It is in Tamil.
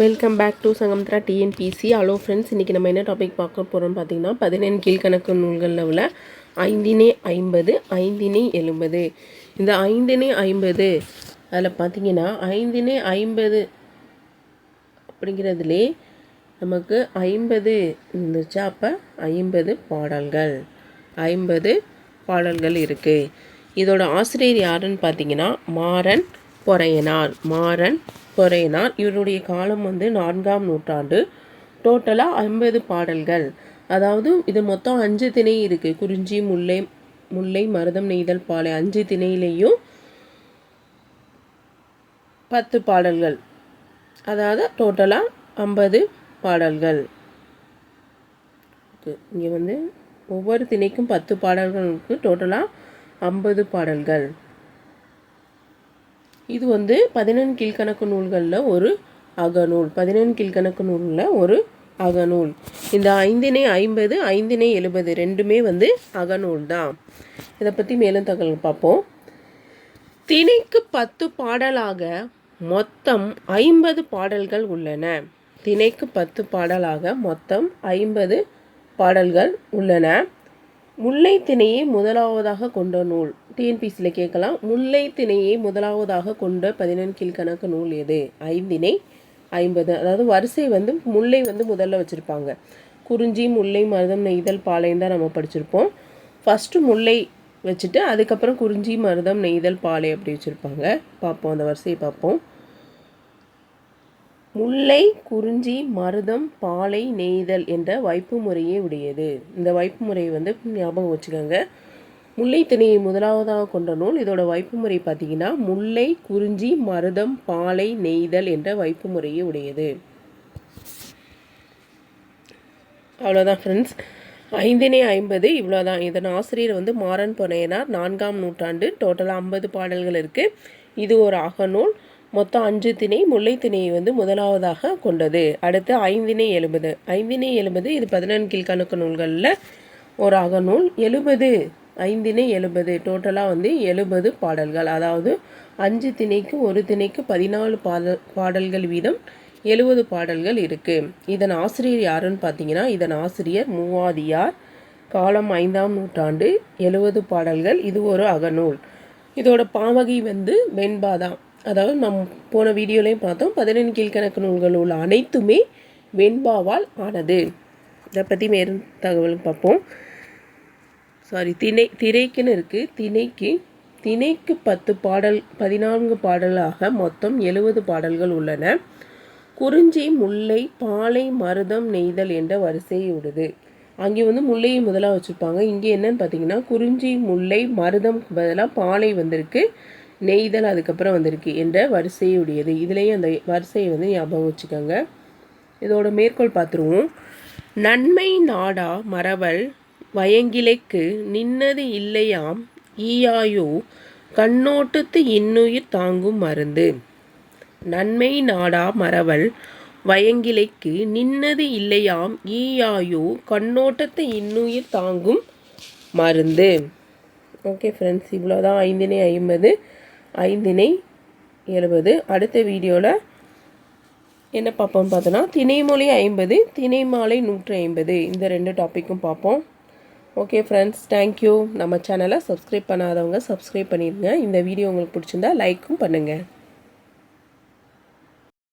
Welcome back to Sangamithra TNPSC hello friends இன்றைக்கி நம்ம என்ன டாபிக் பார்க்க போகிறோம்னு பார்த்தீங்கன்னா பதினெண் கீழ்கணக்கு நூல்களில் உள்ள ஐந்தினை ஐம்பது ஐந்தினை எழுபது. இந்த ஐந்தினை ஐம்பது அதில் பார்த்தீங்கன்னா ஐந்தினை ஐம்பது அப்படிங்கிறதுலே நமக்கு ஐம்பது இருந்துச்சு. அப்போ ஐம்பது பாடல்கள். ஐம்பது பாடல்கள் இருக்குது இதோட ஆசிரியர் யாருன்னு பார்த்தீங்கன்னா மாறன் பொறையனார். மாறன் பொறையனார். இவருடைய காலம் வந்து நான்காம் நூற்றாண்டு. டோட்டலாக ஐம்பது பாடல்கள். அதாவது இது மொத்தம் அஞ்சு திணை இருக்குது குறிஞ்சி முல்லை முல்லை மருதம் நெய்தல் பாலை. அஞ்சு திணையிலையும் பத்து பாடல்கள். அதாவது டோட்டலாக ஐம்பது பாடல்கள். இங்கே வந்து ஒவ்வொரு திணைக்கும் பத்து பாடல்களுக்கு டோட்டலாக ஐம்பது பாடல்கள். இது வந்து பதினெண் கீழ்கணக்கு நூல்களில் ஒரு அகநூல். பதினெண் கீழ்கணக்கு நூலில் ஒரு அகநூல். இந்த ஐந்தினை ஐம்பது ஐந்தினை எழுபது ரெண்டுமே வந்து அகநூல் தான் இதை பற்றி மேலும் தகவல் பார்ப்போம் திணைக்கு பத்து பாடலாக மொத்தம் ஐம்பது பாடல்கள் உள்ளன. திணைக்கு பத்து பாடலாக மொத்தம் ஐம்பது பாடல்கள் உள்ளன. முல்லை திணையை முதலாவதாக கொண்ட நூல். டிஎன்பிசியில் கேட்கலாம். முல்லை திணையை முதலாவதாக கொண்ட பதினெண் கீழ்கணக்கு நூல் எது? ஐந்தினை ஐம்பது. அதாவது வரிசை வந்து முல்லை வந்து முதல்ல வச்சுருப்பாங்க. குறிஞ்சி முல்லை மருதம் நெய்தல் பாளையம் தான் நம்ம படிச்சிருப்போம். ஃபஸ்ட்டு முல்லை வச்சுட்டு அதுக்கப்புறம் குறிஞ்சி மருதம் நெய்தல் பாலை அப்படி வச்சுருப்பாங்க. பார்ப்போம் அந்த வரிசையை பார்ப்போம். முல்லை குறிஞ்சி மருதம் பாலை நெய்தல் என்ற வைப்பு முறையே உடையது. இந்த வைப்பு முறையை வந்து ஞாபகம் வச்சுக்கோங்க. முல்லை திணையை முதலாவதாக கொண்ட நூல் இதோட வைப்பு முறை பார்த்தீங்கன்னா முல்லை குறிஞ்சி மருதம் பாலை நெய்தல் என்ற வைப்பு முறையே உடையது. அவ்வளோதான் ஃப்ரெண்ட்ஸ் ஐந்தினை ஐம்பது இவ்வளோதான் இதன் ஆசிரியர் வந்து மாறன் பொனையனார் நான்காம் நூற்றாண்டு டோட்டலாக ஐம்பது பாடல்கள் இருக்குது இது ஒரு அகநூல். மொத்தம் அஞ்சு திணை முல்லை திணையை வந்து முதலாவதாக கொண்டது. அடுத்து ஐந்தினை எழுபது. ஐந்தினை எழுபது இது பதினெண் கீழ்கணக்கு நூல்களில் ஒரு அகநூல் எழுபது ஐந்தினை எழுபது. டோட்டலாக வந்து எழுபது பாடல்கள். அதாவது அஞ்சு திணைக்கு ஒரு திணைக்கு பதினாலு பாடல் பாடல்கள் வீதம் எழுபது பாடல்கள் இருக்குது இதன் ஆசிரியர் யாருன்னு பார்த்தீங்கன்னா இதன் ஆசிரியர் மூவாதியார். காலம் ஐந்தாம் நூற்றாண்டு எழுபது பாடல்கள். இது ஒரு அகநூல் இதோட பாவகை வந்து வெண்பாதான் அதாவது நம் போன வீடியோலையும் பார்த்தோம். பதினெண் கீழ்கணக்கு நூல்கள் உள்ள அனைத்துமே வெண்பாவால் ஆனது. இதை பற்றி மேலும் தகவல் பார்ப்போம். சாரி திணை திரைக்குன்னு இருக்குது திணைக்கு திணைக்கு பத்து பாடல் பதினான்கு பாடலாக மொத்தம் எழுபது பாடல்கள் உள்ளன. குறிஞ்சி முல்லை பாலை மருதம் நெய்தல் என்ற வரிசையை உடுது அங்கே வந்து முல்லையை முதலாக வச்சுருப்பாங்க. இங்கே என்னன்னு பார்த்தீங்கன்னா குறிஞ்சி முல்லை மருதம் பதிலாக பாலை வந்திருக்கு. நெய்தல் அதுக்கப்புறம் வந்திருக்கு என்ற வரிசையுடையது. இதுலேயும் அந்த வரிசையை வந்து ஞாபகம் வச்சுக்கோங்க. இதோட மேற்கோள் பார்த்துருவோம். நன்மை நாடா மரவல் வயங்கிலைக்கு நின்னது இல்லையாம் ஈயாயோ கண்ணோட்டத்து இன்னுயிர் தாங்கும் மருந்து. நன்மை நாடா மரவல் வயங்கிலைக்கு நின்னது இல்லையாம் ஈயாயோ கண்ணோட்டத்து இன்னுயிர் தாங்கும் மருந்து. ஓகே ஃப்ரெண்ட்ஸ் இவ்வளோதான் ஐந்தினை ஐம்பது. ஐந்தினை எழுபது. அடுத்த வீடியோவில் என்ன பார்ப்போம்னு பார்த்தோன்னா திணைமொழி ஐம்பது திணைமாலை நூற்றி ஐம்பது இந்த ரெண்டு டாப்பிக்கும் பார்ப்போம். ஓகே ஃப்ரெண்ட்ஸ் தேங்க்யூ நம்ம சேனலை சப்ஸ்கிரைப் பண்ணாதவங்க சப்ஸ்கிரைப் பண்ணிடுங்க. இந்த வீடியோ உங்களுக்கு பிடிச்சிருந்தா லைக்கும் பண்ணுங்கள்